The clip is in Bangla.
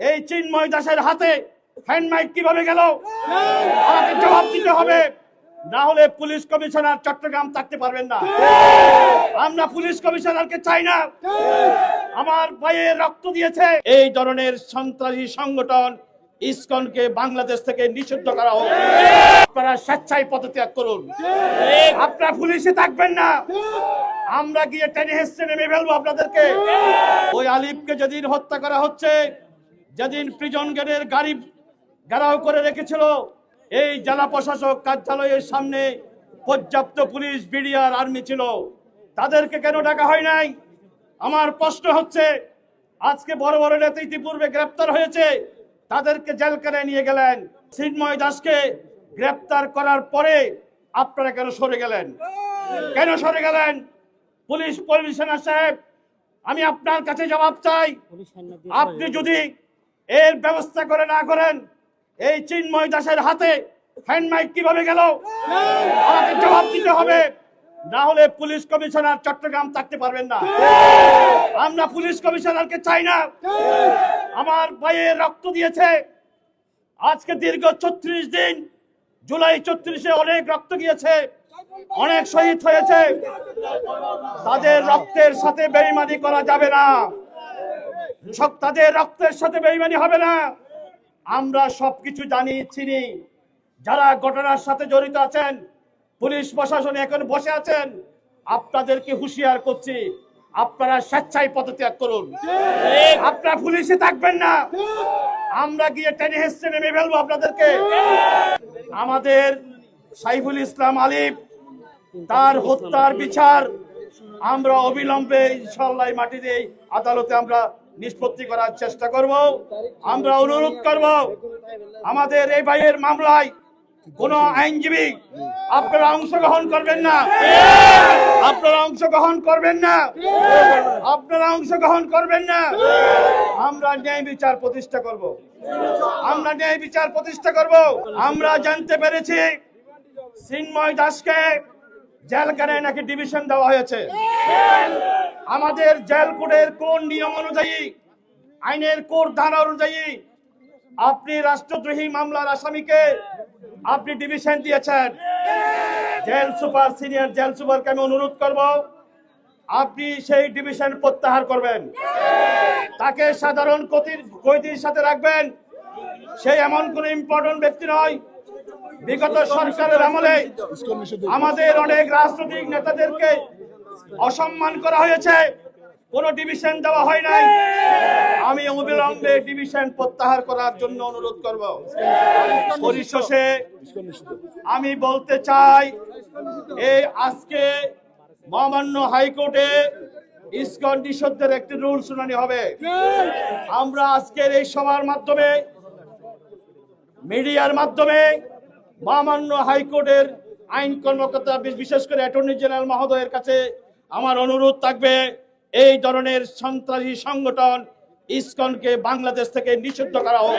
এই চিন্ময় দাসের হাতে হ্যান্ড মাইক কীভাবে গেল? আমাকে জবাব দিতে হবে। না হলে পুলিশ কমিশনার চট্টগ্রাম থাকতে পারবেন না। আমরা পুলিশ কমিশনারকে চাই না। আমার ভাইয়ের রক্ত দিয়েছে। এই ধরনের সন্ত্রাসী সংগঠন ইসকনকে বাংলাদেশ থেকে নিষিদ্ধ করা হোক। আপনারা স্বেচ্ছায় পদত্যাগ করুন। আপনারা পুলিশে থাকবেন না। আমরা গিয়ে টেনে হেসছে নেমে ফেলব আপনাদেরকে। ওই আলিফকে যেদিন হত্যা করা হচ্ছে যেদিন প্রিজন গেটের গাড়ি ঘেরাও করে রেখেছিল এই জেলা প্রশাসক কার্যালয়ের সামনে পর্যাপ্ত পুলিশ বিডিআর আর্মি ছিল। তাদেরকে কেন ডাকা হয় নাই? আমার প্রশ্ন হচ্ছে আজকে বড় বড় নেতা ইতিপূর্বে গ্রেপ্তার হয়েছে তাদেরকে জেলখানে নিয়ে গেলেন। চিন্ময় দাসকে গ্রেপ্তার করার পরে আপনারা কেন সরে গেলেন? কেন সরে গেলেন? পুলিশ কমিশনার সাহেব আমি আপনার কাছে জবাব চাই। আপনি যদি এর ব্যবস্থা করে না করেন, এই চিন্ময় দাসের হাতে হ্যান্ড মাইক কীভাবে গেল? আমাকে জবাব দিতে হবে। না হলে পুলিশ কমিশনার চট্টগ্রাম থাকতে পারবেন না। আমরা পুলিশ কমিশনারকে চাই না। আমার ভাইয়ের রক্ত দিয়েছে। আজকে দীর্ঘ ছত্রিশ দিন, জুলাই ছত্রিশে অনেক রক্ত গিয়েছে। অনেক শহীদ হয়েছে। তাদের রক্তের সাথে বেইমানি করা যাবে না। সব তাদের রক্তের সাথে বেইমানি হবে না। আমরা সবকিছু জানি, চিনি। যারা ঘটনার সাথে জড়িত আছেন, পুলিশ প্রশাসন এখন বসে আছেন, আপনাদেরকে হুঁশিয়ার করছি, আপনারা স্বেচ্ছায় পদত্যাগ করুন। আপনারা পুলিশে থাকবেন না। আমরা গিয়ে টেনে হেসছে, নেমে ফেলব আপনাদেরকে। আমাদের সাইফুল ইসলাম আলিফ, তার হত্যার বিচার আমরা অবিলম্বে ইনশাল্লাহ মাটিতে আদালতে আমরা নিষ্পত্তি করার চেষ্টা করব। আমরা অনুরোধ করব, আমাদের এই ভাইয়ের মামলায় কোন আইনজীবী আপনারা অংশগ্রহণ করবেন না। আপনারা অংশগ্রহণ করবেন না। আপনারা অংশগ্রহণ করবেন না। আমরা ন্যায় বিচার প্রতিষ্ঠা করব। আমরা ন্যায় বিচার প্রতিষ্ঠা করব। আমরা জানতে পেরেছি চিন্ময় দাসকে জেলখানায় নাকি ডিভিশন দেওয়া হয়েছে। আমাদের জেল কোডের কোন নিয়ম অনুযায়ী আইনের কোড ধারা অনুযায়ী আপনি রাষ্ট্রদ্রোহী মামলার আসামিকে আপনি ডিভিশন দিয়েছেন। জেল সুপার সিনিয়র জেল সুপারকে আমি অনুরোধ করব আপনি সেই ডিভিশন প্রত্যাহার করবেন। তাকে সাধারণ কতির কৈদির সাথে রাখবেন। সে এমন কোন ইম্পর্টেন্ট ব্যক্তি নয়। বিগত সরকারের আমলে আমাদের অনেক রাজনৈতিক নেতাদেরকে অসম্মান করা হয়েছে। কোন ডিভিশন দেওয়া হয় নাই। আমি অবিলম্বে ডিভিশন প্রত্যাহার করার জন্য অনুরোধ করব। পরিশেষে আমি বলতে চাই, এই আজকে মহামান্য হাইকোর্টে ইসকন নিষিদ্ধের একটি রুল শুনানি হবে। আমরা আজকের এই সভার মাধ্যমে, মিডিয়ার মাধ্যমে মহামান্য হাইকোর্টের আইন কর্মকর্তা, বিশেষ করে অ্যাটর্নি জেনারেল মহোদয়ের কাছে আমার অনুরোধ থাকবে এই ধরনের সন্ত্রাসী সংগঠন ইস্কনকে বাংলাদেশ থেকে নিষিদ্ধ করা হোক।